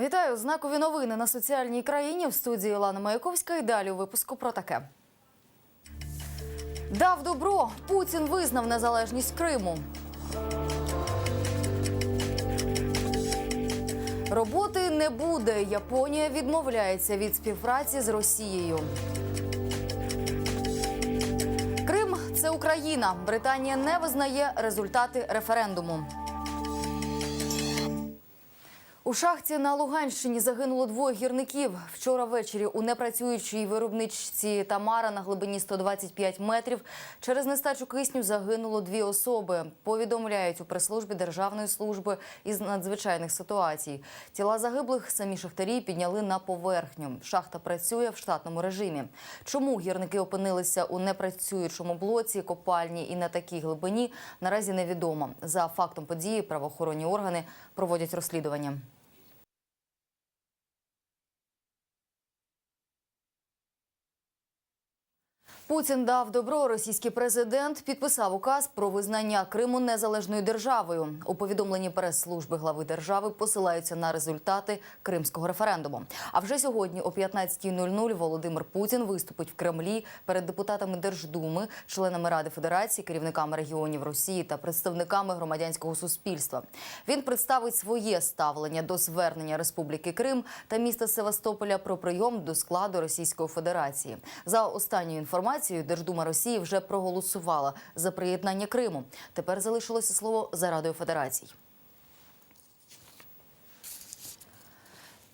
Вітаю! Знакові новини на соціальній країні в студії Олана Маяковська. І далі у випуску про таке. Дав добро. Путін визнав незалежність Криму. Роботи не буде. Японія відмовляється від співпраці з Росією. Крим це Україна. Британія не визнає результати референдуму. У шахті на Луганщині загинуло двоє гірників. Вчора ввечері у непрацюючій виробничці Тамара на глибині 125 метрів через нестачу кисню загинуло дві особи. Повідомляють у прес-службі Державної служби із надзвичайних ситуацій. Тіла загиблих самі шахтарі підняли на поверхню. Шахта працює в штатному режимі. Чому гірники опинилися у непрацюючому блоці копальні і на такій глибині наразі невідомо. За фактом події правоохоронні органи проводять розслідування. Путін дав добро. Російський президент підписав указ про визнання Криму незалежною державою. У повідомленні прес-служби глави держави посилаються на результати кримського референдуму. А вже сьогодні о 15.00 Володимир Путін виступить в Кремлі перед депутатами Держдуми, членами Ради Федерації, керівниками регіонів Росії та представниками громадянського суспільства. Він представить своє ставлення до звернення Республіки Крим та міста Севастополя про прийом до складу Російської Федерації. За останньою інформацією, Держдума Росії вже проголосувала за приєднання Криму. Тепер залишилося слово за Радою Федерацій.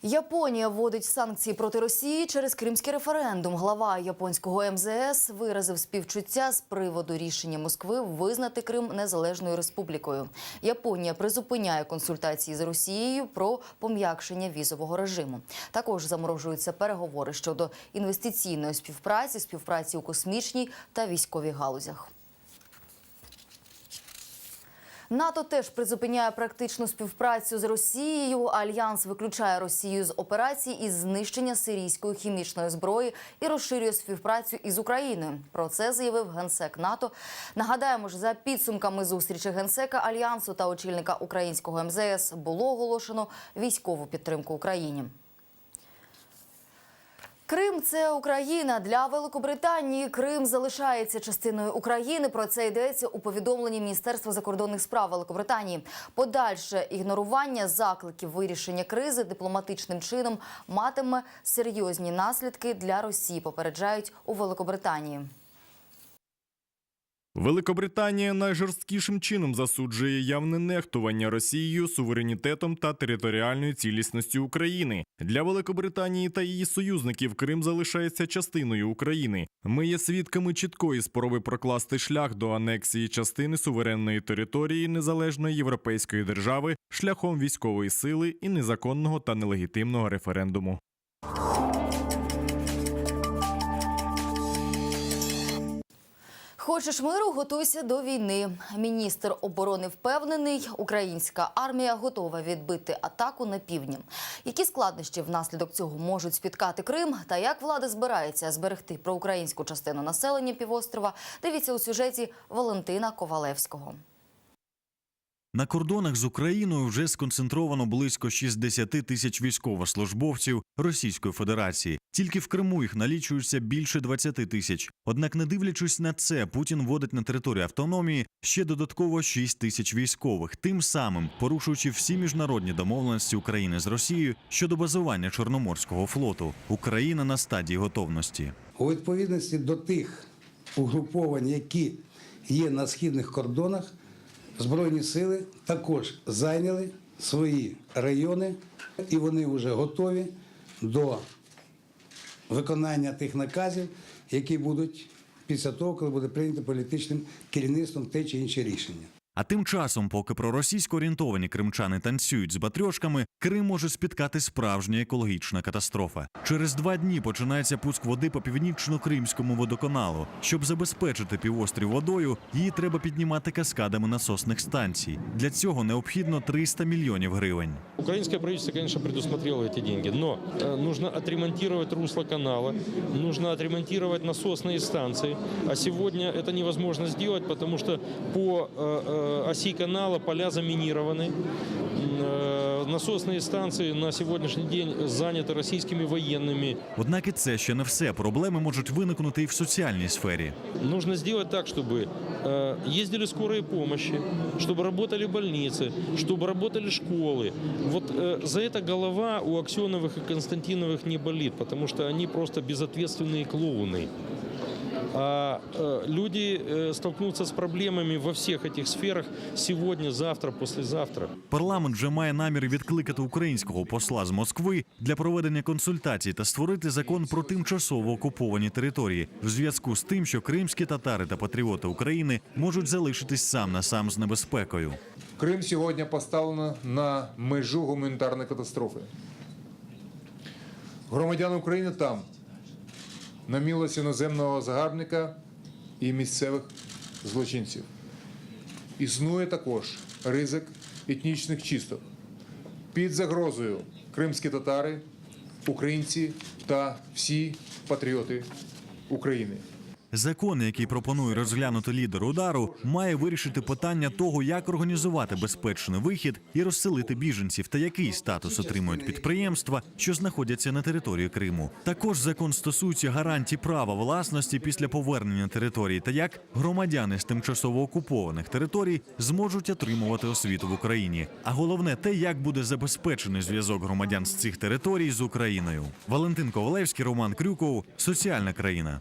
Японія вводить санкції проти Росії через кримський референдум. Глава японського МЗС виразив співчуття з приводу рішення Москви визнати Крим незалежною республікою. Японія призупиняє консультації з Росією про пом'якшення візового режиму. Також заморожуються переговори щодо інвестиційної співпраці, співпраці у космічній та військовій галузях. НАТО теж призупиняє практичну співпрацю з Росією. Альянс виключає Росію з операцій із знищення сирійської хімічної зброї і розширює співпрацю із Україною. Про це заявив генсек НАТО. Нагадаємо ж, за підсумками зустрічі генсека альянсу та очільника українського МЗС було оголошено військову підтримку Україні. Крим це Україна для Великобританії. Крим залишається частиною України. Про це йдеться у повідомленні Міністерства закордонних справ Великобританії. Подальше ігнорування закликів вирішення кризи дипломатичним чином матиме серйозні наслідки для Росії. Попереджають у Великобританії. Великобританія найжорсткішим чином засуджує явне нехтування Росією суверенітетом та територіальною цілісністю України. Для Великобританії та її союзників Крим залишається частиною України. Ми є свідками чіткої спроби прокласти шлях до анексії частини суверенної території незалежної європейської держави шляхом військової сили і незаконного та нелегітимного референдуму. Хочеш миру, готуйся до війни. Міністр оборони впевнений, українська армія готова відбити атаку на півдні. Які складнощі внаслідок цього можуть спіткати Крим, та як влада збирається зберегти проукраїнську частину населення півострова? Дивіться у сюжеті Валентина Ковалевського. На кордонах з Україною вже сконцентровано близько 60 тисяч військовослужбовців Російської Федерації. Тільки в Криму їх налічується більше 20 тисяч. Однак, не дивлячись на це, Путін вводить на територію автономії ще додатково 6 тисяч військових, тим самим порушуючи всі міжнародні домовленості України з Росією щодо базування Чорноморського флоту. Україна на стадії готовності. У відповідності до тих угруповань, які є на східних кордонах, Збройні сили також зайняли свої райони, і вони вже готові до виконання тих наказів, які будуть після того, коли буде прийнято політичним керівництвом те чи інше рішення. А тим часом, поки проросійсько орієнтовані кримчани танцюють з батрьошками, Крим може спіткати справжня екологічна катастрофа. Через два дні починається пуск води по північно-кримському водоканалу. Щоб забезпечити півострів водою, її треба піднімати каскадами насосних станцій. Для цього необхідно 300 мільйонів гривень. Украинское правительство, конечно, предусмотрело эти деньги, но э, нужно отремонтировать русло канала, нужно отремонтировать насосные станции. А сегодня это невозможно сделать, потому что по э, э, э, оси канала поля заминированы. Э, Насосные станции на сегодняшний день заняты российскими военными. Однак і це ще не все. Проблеми можуть виникнути і в соціальній сфері. Нужно сделать так, чтобы э, ездили скорые помощи, чтобы работали больницы, чтобы работали школы. Вот э, за это голова у Аксеновых и Константиновых не болит, потому что они просто безответственные клоуны. А э, люди э, столкнутся с проблемами во всех этих сферах сегодня, завтра, послезавтра. Парламент вже має намір відкликати українського посла з Москви для проведення консультацій та створити закон про тимчасово окуповані території в зв'язку з тим, що кримські татари та патріоти України можуть залишитись сам на сам з небезпекою. Крим сьогодні поставлено на межу гуманітарної катастрофи. Громадяни України там, на мілость іноземного загарбника і місцевих злочинців. Існує також ризик етнічних чисток. Під загрозою кримські татари, українці та всі патріоти України. Закон, який пропонує розглянути лідер удару, має вирішити питання того, як організувати безпечний вихід і розселити біженців, та який статус отримують підприємства, що знаходяться на території Криму. Також закон стосується гарантій права власності після повернення території, та як громадяни з тимчасово окупованих територій зможуть отримувати освіту в Україні. А головне те, як буде забезпечений зв'язок громадян з цих територій з Україною. Валентин Ковалевський, Роман Крюков, соціальна країна.